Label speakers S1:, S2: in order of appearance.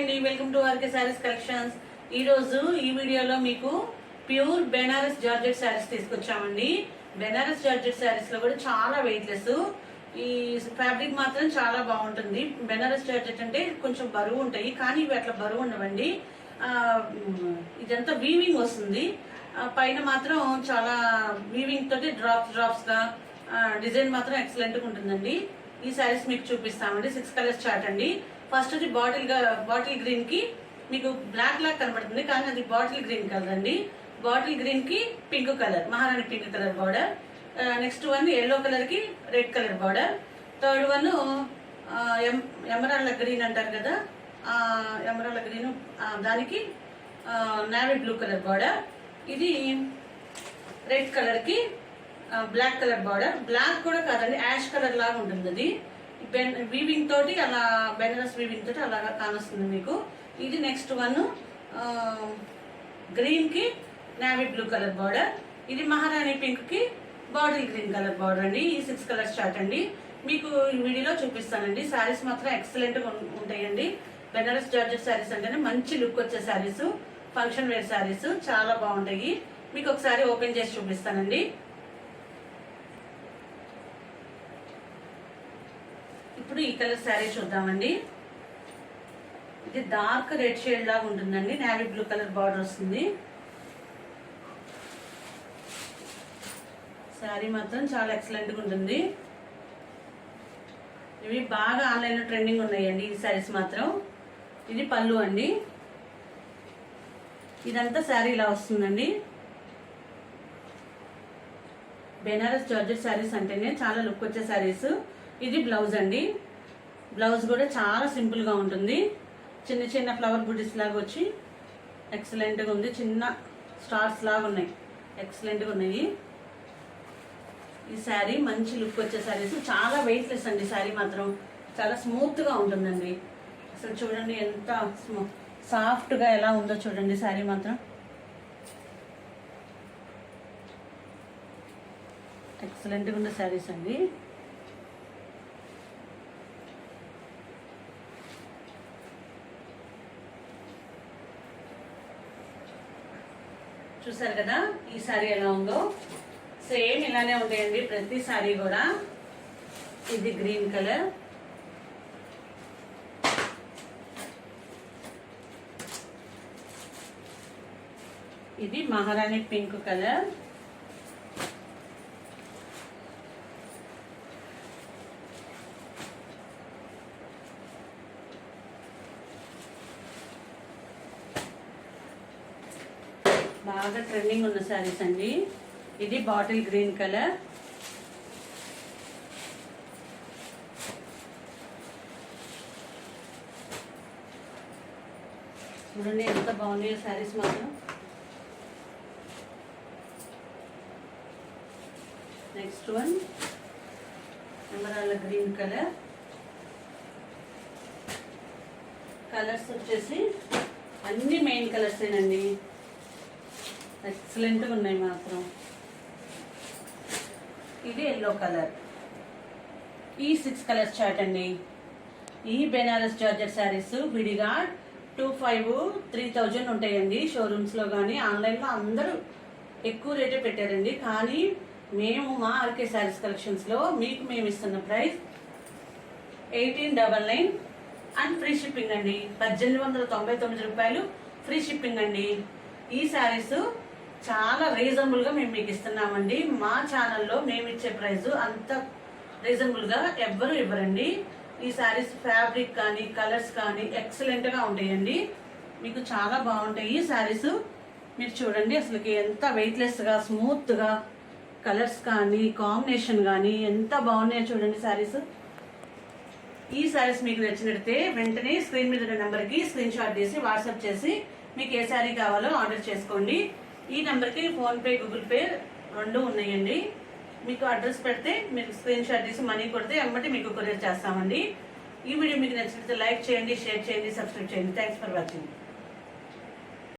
S1: అండి. Welcome to RK sarees collections ఈ రోజు ఈ వీడియోలో మీకు ప్యూర్ బెనారస్ జార్జెట్ శారీస్ తీసుకొచ్చామండి. బెనారస్ జార్జెట్ శారీస్లో కూడా చాలా వెయిట్లెస్ ఈ ఫ్యాబ్రిక్ మాత్రం చాలా బాగుంటుంది. బెనారస్ జార్జెట్ అంటే కొంచెం బరువు ఉంటాయి కానీ ఇవి అట్లా బరువు ఉండవండి. ఇదంతా వీవింగ్ వస్తుంది. పైన మాత్రం చాలా వీవింగ్ తోటి డ్రాప్స్ డ్రాప్స్గా డిజైన్ మాత్రం ఎక్సలెంట్గా ఉంటుందండి. ఈ శారీస్ మీకు చూపిస్తామండి. సిక్స్ కలర్స్ చార్ట్ అండి. ఫస్ట్ అది బాటిల్ బాటిల్ గ్రీన్కి మీకు బ్లాక్ లాగా కనబడుతుంది కానీ అది బాటిల్ గ్రీన్ కలర్ అండి. బాటిల్ గ్రీన్కి pink colour Maharani pink colour border. Next one yellow కలర్కి red colour border. Third one emerald green అంటారు కదా ఎమరాళ్ళ గ్రీన్ దానికి నావీ బ్లూ కలర్ బార్డర్. ఇది రెడ్ కలర్కి బ్లాక్ కలర్ బార్డర్. బ్లాక్ కూడా కాదండి యాష్ కలర్ లాగా ఉంటుంది అది. బెన్ వీవింగ్ తోటి అలా బెనరస్ వీవింగ్ తోటి అలాగా కానొస్తుంది మీకు. ఇది నెక్స్ట్ వన్ గ్రీన్కి నావీ బ్లూ కలర్ బార్డర్ ఇది మహారాణి పింక్కి బాటిల్ గ్రీన్ కలర్ బార్డర్ అండి. ఈ సిక్స్ కలర్స్ చార్ట్ అండి. మీకు ఈ వీడియోలో చూపిస్తానండి. శారీస్ మాత్రం ఎక్సలెంట్గా ఉంటాయండి. బెనారస్ జార్జెట్ శారీస్ అంటేనే మంచి లుక్ వచ్చే శారీస్ ఫంక్షన్ వేర్ శారీస్ చాలా బాగుంటాయి. మీకు ఒకసారి ఓపెన్ చేసి చూపిస్తానండి. ఇప్పుడు ఈ కలర్ శారీ చూద్దామండి. ఇది డార్క్ రెడ్ షేడ్ లాగా ఉంటుందండి. నేవీ బ్లూ కలర్ బార్డర్ వస్తుంది. శారీ మాత్రం చాలా ఎక్సలెంట్గా ఉంటుంది. ఇవి బాగా ఆన్లైన్లో ట్రెండింగ్ ఉన్నాయండి ఈ శారీస్ మాత్రం. ఇది పళ్ళు అండి. ఇదంతా శారీ ఇలా వస్తుందండి. బెనారస్ జార్జెట్ శారీస్ అంటేనే చాలా లుక్ వచ్చే శారీస్. ఇది బ్లౌజ్ అండి. బ్లౌజ్ కూడా చాలా సింపుల్గా ఉంటుంది. చిన్న చిన్న ఫ్లవర్ బుడ్డిస్ లాగా వచ్చి ఎక్సలెంట్గా ఉంది. చిన్న స్టార్స్ లాగా ఉన్నాయి. ఎక్సలెంట్గా ఉన్నాయి. ఈ శారీ మంచి లుక్ వచ్చే శారీస్. చాలా వెయిట్లెస్ అండి శారీ మాత్రం. చాలా స్మూత్గా ఉంటుందండి. అసలు చూడండి ఎంత స్మూ సాఫ్ట్గా ఎలా ఉందో చూడండి శారీ మాత్రం. ఎక్సలెంట్గా ఉన్న శారీస్ అండి. చూసారు కదా? ఈ సారీ ఎలా ఉందో? సేమ్ ఇలానే ఉంటాయండి ప్రతి సారీ కూడా. ఇది గ్రీన్ కలర్. ఇది మహారాణి పింక్ కలర్. బాగా ట్రెండింగ్ ఉన్న శారీస్ అండి. ఇది బాటిల్ గ్రీన్ కలర్. చూడండి ఎంత బాగున్నాయో శారీస్ మాత్రం. Next one emerald green colour. Colours వచ్చేసి అన్ని మెయిన్ కలర్సేనండి ఎక్సలెంట్గా ఉన్నాయి మాత్రం. ఇది ఎల్లో కలర్. ఈ సిక్స్ కలర్స్ చార్ట్ అండి. ఈ బెనారస్ జార్జెట్ శారీస్ విడిగా టూ ఫైవ్ త్రీ థౌజండ్ ఉంటాయండి. షోరూమ్స్లో కానీ ఆన్లైన్లో అందరూ ఎక్కువ రేటే పెట్టారండి. కానీ మేము మా ఆర్కే శారీస్ కలెక్షన్స్లో మీకు మేము ఇస్తున్న price eighteen double nine and free shipping అండి. పద్దెనిమిది వందల తొంభై తొమ్మిది రూపాయలు ఫ్రీ షిప్పింగ్ అండి. ఈ శారీస్ చాలా రీజనబుల్గా మేము మీకు ఇస్తున్నామండి. మా ఛానల్లో మేము ఇచ్చే ప్రైస్ అంత రీజనబుల్గా ఎవ్వరు ఇవ్వరండి. ఈ శారీస్ ఫ్యాబ్రిక్ కానీ కలర్స్ కానీ ఎక్సలెంట్గా ఉంటాయండి. మీకు చాలా బాగుంటాయి ఈ శారీస్ మీరు చూడండి అసలుకి ఎంత వెయిట్లెస్గా స్మూత్గా కలర్స్ కానీ కాంబినేషన్ కానీ ఎంత బాగున్నాయో చూడండి శారీస్ ఈ శారీస్ మీకు నచ్చినట్టే వెంటనే స్క్రీన్ మీద ఉన్న నెంబర్కి స్క్రీన్ షాట్ తీసి వాట్సాప్ చేసి మీకు ఏ శారీ కావాలో ఆర్డర్ చేసుకోండి. ఈ నెంబర్కి ఫోన్పే గూగుల్ పే రెండు ఉన్నాయండి. మీకు అడ్రస్ పెడితే మీకు స్క్రీన్ షాట్ తీసి మనీ కొడితే ఎమ్మటి మీకు కొరియర్ చేస్తామండి. ఈ వీడియో మీకు నచ్చినట్లయితే లైక్ చేయండి షేర్ చేయండి సబ్స్క్రైబ్ చేయండి. Thanks for watching